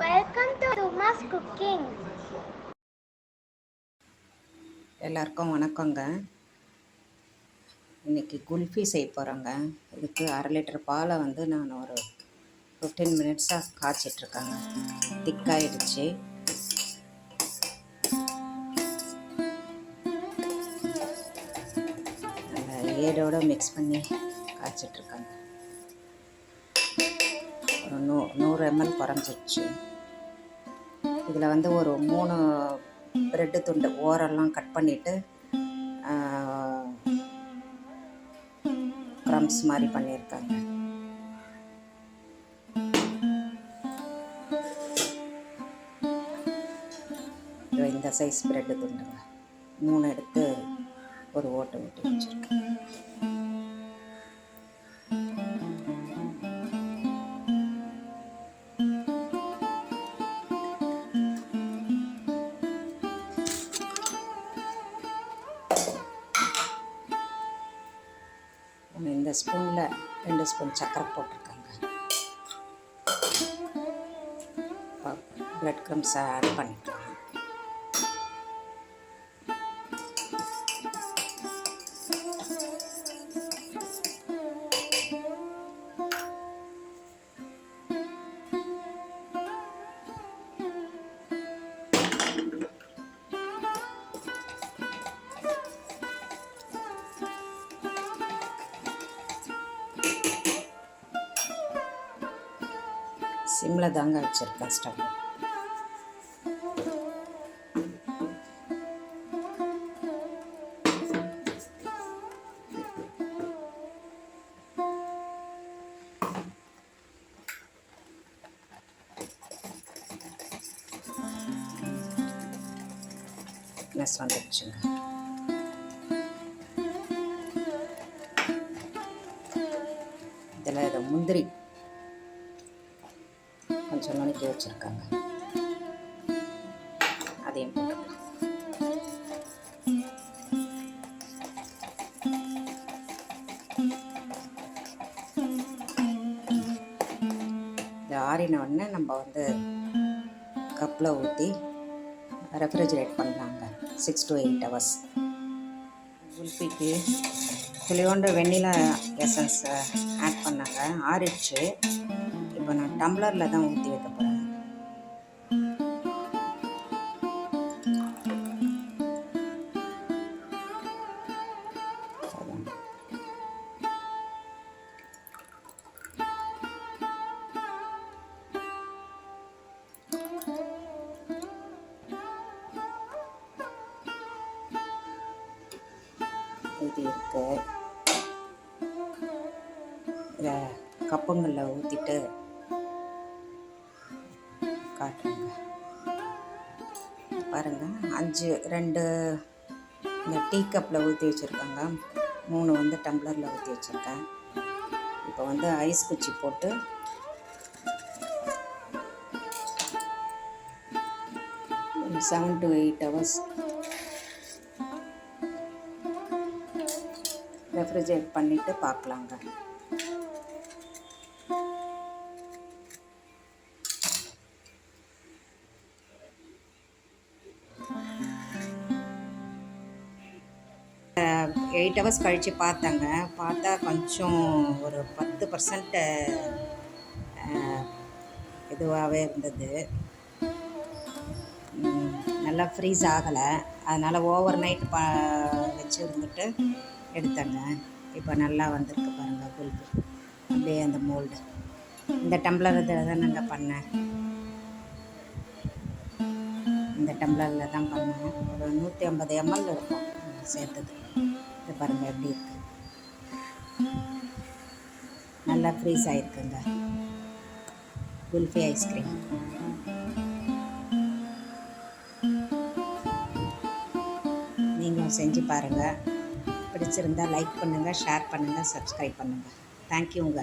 Welcome to Uma's cooking எல்லாருக்கும் வணக்கங்க. இன்றைக்கி குல்ஃபி செய்ய போகிறோங்க இதுக்கு அரை லிட்டர் பாலை வந்து நான் ஒரு ஃபிஃப்டீன் மினிட்ஸாக காய்ச்சிட்ருக்கேங்க. திக்காயிடுச்சு. நல்லா ஏடோடு மிக்ஸ் பண்ணி காய்ச்சிட்ருக்காங்க. ஒரு நூ நூறு எம்எல் குறைஞ்சிருச்சு. இதில் வந்து ஒரு மூணு ப்ரெட்டு துண்டு ஓரெல்லாம் கட் பண்ணிவிட்டு க்ரம்ஸ் மாதிரி பண்ணியிருக்காங்க. இந்த சைஸ் ப்ரெட்டு துண்டுங்க. மூணு எடுத்து ஒரு ஓட்டை விட்டு வச்சுருக்கேன். ஸ்பூனில் ரெண்டு ஸ்பூன் சர்க்கரை போட்டிருக்காங்க. பிளட் க்ரம்ஸை ஆட் பண்ணிக்கலாம். சிம்மில் தாங்க வச்சுருக்கேன் ஸ்டவ் நெஸ் வந்துடுச்சுங்க இதில் இது முந்திரி கொஞ்சம் நுணுக்கி வச்சுருக்காங்க. அதையும் போட்டுக்கலாம் இது ஆறின உடனே நம்ம வந்து கப்பில் ஊற்றி ரெஃப்ரிஜரேட் பண்ணலாங்க. சிக்ஸ் டு எயிட் ஹவர்ஸ் குல்ஃபிக்கு துளியோண்டு வெண்ணிலா எசன்ஸை ஆட் பண்ணாங்க. ஆறிடுச்சு. இப்போ நான் டம்ளரில் தான் ஊற்றி வைக்க போகிறேன் இது இருக்கு. கப்புங்களில் ஊற்றிட்டு காட்டுங்க பாருங்கள் அஞ்சு ரெண்டு இந்த டீ கப்பில் ஊற்றி வச்சுருக்காங்க. மூணு வந்து டம்ளரில் ஊற்றி வச்சுருக்கேன். இப்போ வந்து ஐஸ் குச்சி போட்டு seven to eight hours refrigerate பண்ணிவிட்டு பார்க்கலாங்க. எயிட் ஹவர்ஸ் கழித்து பார்த்தேங்க. பார்த்தா கொஞ்சம் ஒரு பத்து பர்சன்ட்டு இதுவாகவே இருந்தது. நல்லா ஃப்ரீஸ் ஆகலை. அதனால் ஓவர் நைட் ப வச்சு இருந்துட்டு எடுத்தேங்க. இப்போ நல்லா வந்திருக்கு பாருங்கள் குல்பு அப்படியே அந்த மோல்டு இந்த டம்ளர் இதில் தான் நாங்கள் பண்ணேன். இந்த டம்ளரில் தான் பண்ணேன். ஒரு நூற்றி ஐம்பது எம்எல் இருக்கும். சேர்த்தது இது பாருங்கள் எப்படி இருக்கு. நல்லா ஃப்ரீஸ் ஆகிருக்குங்க குல்ஃபி ஐஸ்கிரீம் நீங்களும் செஞ்சு பாருங்கள் பிடிச்சிருந்தா லைக் பண்ணுங்கள் ஷேர் பண்ணுங்கள் சப்ஸ்கிரைப் பண்ணுங்கள் தேங்க்யூங்க